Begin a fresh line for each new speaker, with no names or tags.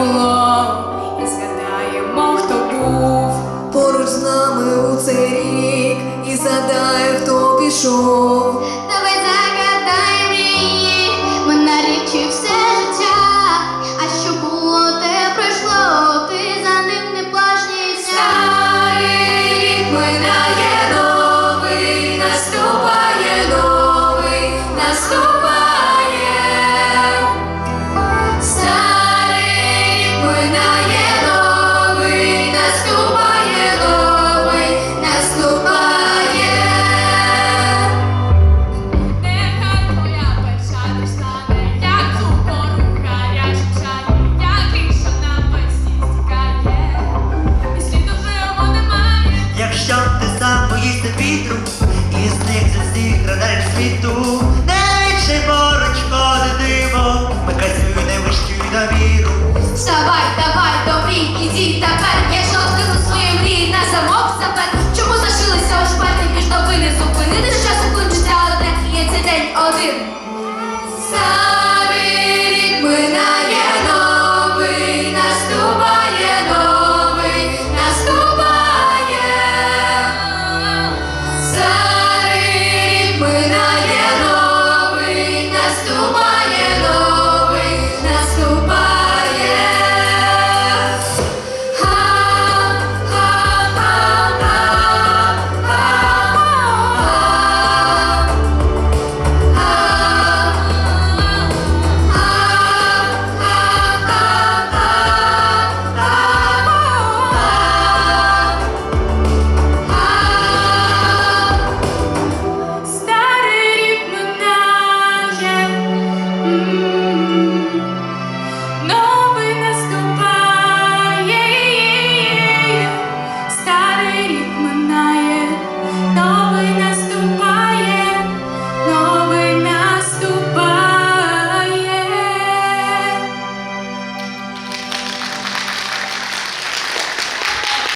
було, і згадаємо, хто був.
Поруч з нами у цей рік, і згадає, хто пішов.
chiquita.